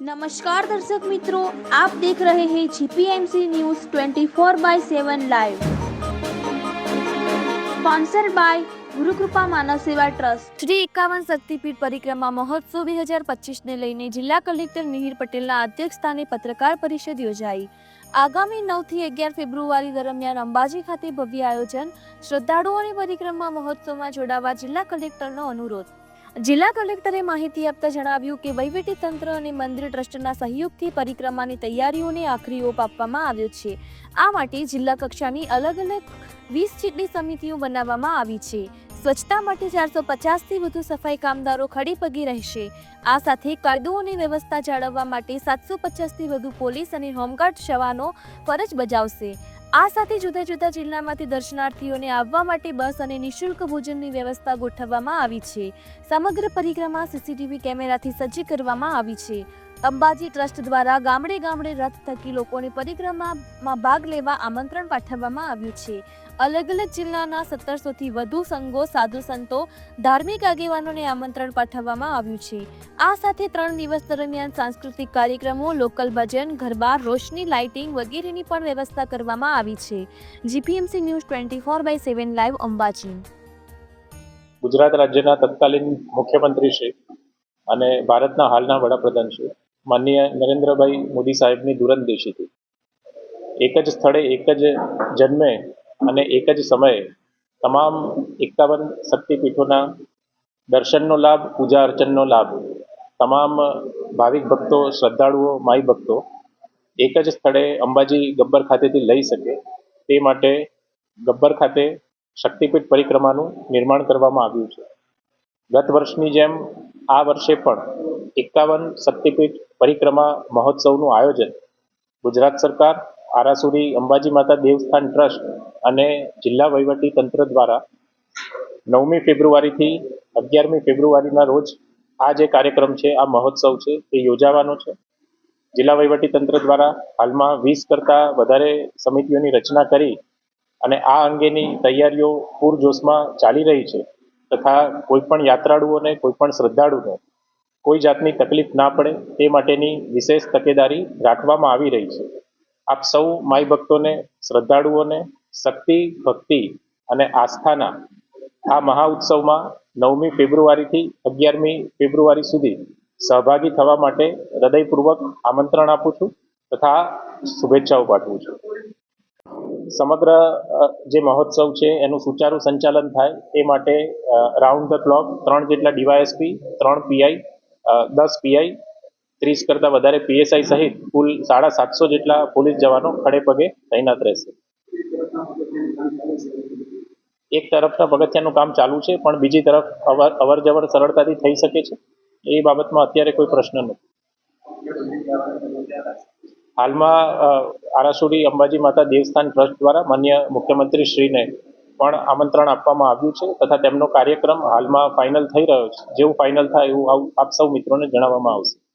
નમસ્કાર દર્શક મિત્રો, આપ દેખ રહે હે GPMC news 24 by 7 live sponsor by Gurukrupa Manav Seva trust. Shri એકાવન શક્તિપીઠ પરિક્રમા મહોત્સવ બે હજાર પચીસને લઈને જિલ્લા કલેક્ટર નિહિર પટેલના અધ્યક્ષસ્થાને પત્રકાર પરિષદ યોજાઈ. આગામી નવથી અગિયાર ફેબ્રુઆરી દરમિયાન અંબાજી ખાતે ભવ્ય આયોજન, શ્રદ્ધાળુઓની પરિક્રમા મહોત્સવમાં જોડાવા જિલ્લા કલેક્ટરનો અનુરોધ. જિલ્લા કલેક્ટરે માહિતી આપતા જણાવ્યું કે વહીવટી તંત્ર અને મંદિર ટ્રસ્ટના સહયોગથી પરિક્રમાની તૈયારીઓને આખરી ઓપ આપવામાં આવ્યો છે. આ માટે જિલ્લા કક્ષાની અલગ અલગ વીસ જેટલી સમિતિઓ બનાવવામાં આવી છે. સ્વચ્છતા માટે ચારસો પચાસથી વધુ સફાઈ કામદારો ખડે પગે રહેશે. આ સાથે કાયદો અને વ્યવસ્થા જાળવવા માટે સાતસો પચાસથી વધુ પોલીસ અને હોમગાર્ડ જવાનો ફરજ બજાવશે. આ સાથે જુદા જુદા જિલ્લામાંથી દર્શનાર્થીઓને આવવા માટે બસ અને નિઃશુલ્ક ભોજનની વ્યવસ્થા ગોઠવવામાં આવી છે. સમગ્ર પરિક્રમા સીસીટીવી કેમેરાથી સજ્જ કરવામાં આવી છે. અંબાજી ટ્રસ્ટ દ્વારા ગામડે ગામડે રથ થકી લોકોને પરિક્રમામાં ભાગ લેવા આમંત્રણ પાઠવવામાં આવ્યું છે. અલગ અલગ જિલ્લાના સત્તરસોથી વધુ સંઘો, સાધુ સંતો, ધાર્મિક આગેવાનોને આમંત્રણ પાઠવવામાં આવ્યું છે. આ સાથે ત્રણ દિવસ દરમિયાન સાંસ્કૃતિક કાર્યક્રમો, લોકલ ભજન, ગરબા, રોશની, લાઇટિંગ વગેરેની પણ વ્યવસ્થા કરવામાં આવી છે. GPMC news twenty four by seven live Ambaji. Gujarat રાજ્યના તત્કાલીન મુખ્યમંત્રી શ્રી અને ભારતના હાલના વડાપ્રધાન શ્રી માનનીય નરેન્દ્રભાઈ મોદી સાહેબની દૂરંદેશીથી એક જ સ્થળે, એક જ જન્મે અને એક જ સમયે તમામ એકાવન શક્તિપીઠોના દર્શનનો લાભ, પૂજા અર્ચનનો લાભ, તમામ ભાવિક ભક્તો, શ્રદ્ધાળુઓ, માઈ ભક્તો એક જ સ્થળે અંબાજી ગબ્બર ખાતેથી લઈ શકે તે માટે ગબ્બર ખાતે શક્તિપીઠ પરિક્રમાનું નિર્માણ કરવામાં આવ્યું છે. ગત વર્ષની જેમ આ વર્ષે પણ એકાવન શક્તિપીઠ પરિક્રમા મહોત્સવનું આયોજન ગુજરાત સરકાર, આરાસુરી અંબાજી માતા દેવસ્થાન ટ્રસ્ટ અને જિલ્લા વહીવટી તંત્ર દ્વારા નવમી ફેબ્રુઆરીથી અગિયારમી ફેબ્રુઆરીના રોજ આ જે કાર્યક્રમ છે, આ મહોત્સવ છે તે યોજાવાનો છે. જિલ્લા વહીવટી તંત્ર દ્વારા હાલમાં વીસ કરતાં વધારે સમિતિઓની રચના કરી અને આ અંગેની તૈયારીઓ પૂરજોશમાં ચાલી રહી છે તથા કોઈપણ યાત્રાળુઓને, કોઈપણ શ્રદ્ધાળુને કોઈ જાતની તકલીફ ના પડે તે માટેની વિશેષ તકેદારી રાખવામાં આવી રહી છે. આપ સૌ માઈ ભક્તોને, શ્રદ્ધાળુઓને, શક્તિ, ભક્તિ અને આસ્થાના આ મહા ઉત્સવમાં નવમી ફેબ્રુઆરીથી અગિયારમી ફેબ્રુઆરી સુધી સહભાગી થવા માટે હૃદયપૂર્વક આમંત્રણ આપું છું તથા શુભેચ્છાઓ પાઠવું છું. સમગ્ર જે મહોત્સવ છે એનું સુચારું સંચાલન થાય તે માટે રાઉન્ડ ધ ક્લોક ત્રણ જેટલા ડીવાયએસપી, ત્રણ પીઆઈ દસ પીઆઈ, ત્રીસ કરતાં વધારે પીએસઆઈ સહિત કુલ સાડા સાતસો જેટલા પોલીસ જવાનો ખડે પગે તૈનાત રહેશે. એક તરફના પગથિયાનું કામ ચાલુ છે, પણ બીજી તરફ અવર, અવરજવર સરળતાથી થઈ શકે છે? એ બાબતમાં અત્યારે કોઈ પ્રશ્ન નથી. હાલમાં આરાસુડી અંબાજી માતા દેવસ્થાન ટ્રસ્ટ દ્વારા માન્ય મુખ્યમંત્રી શ્રીને પણ આમંત્રણ આપવામાં આવ્યું છે તથા તેમનો કાર્યક્રમ હાલમાં ફાઇનલ થઈ રહ્યો છે. જેવું ફાઇનલ થાય એવું આપ- સૌ મિત્રોને જણાવવામાં આવશે.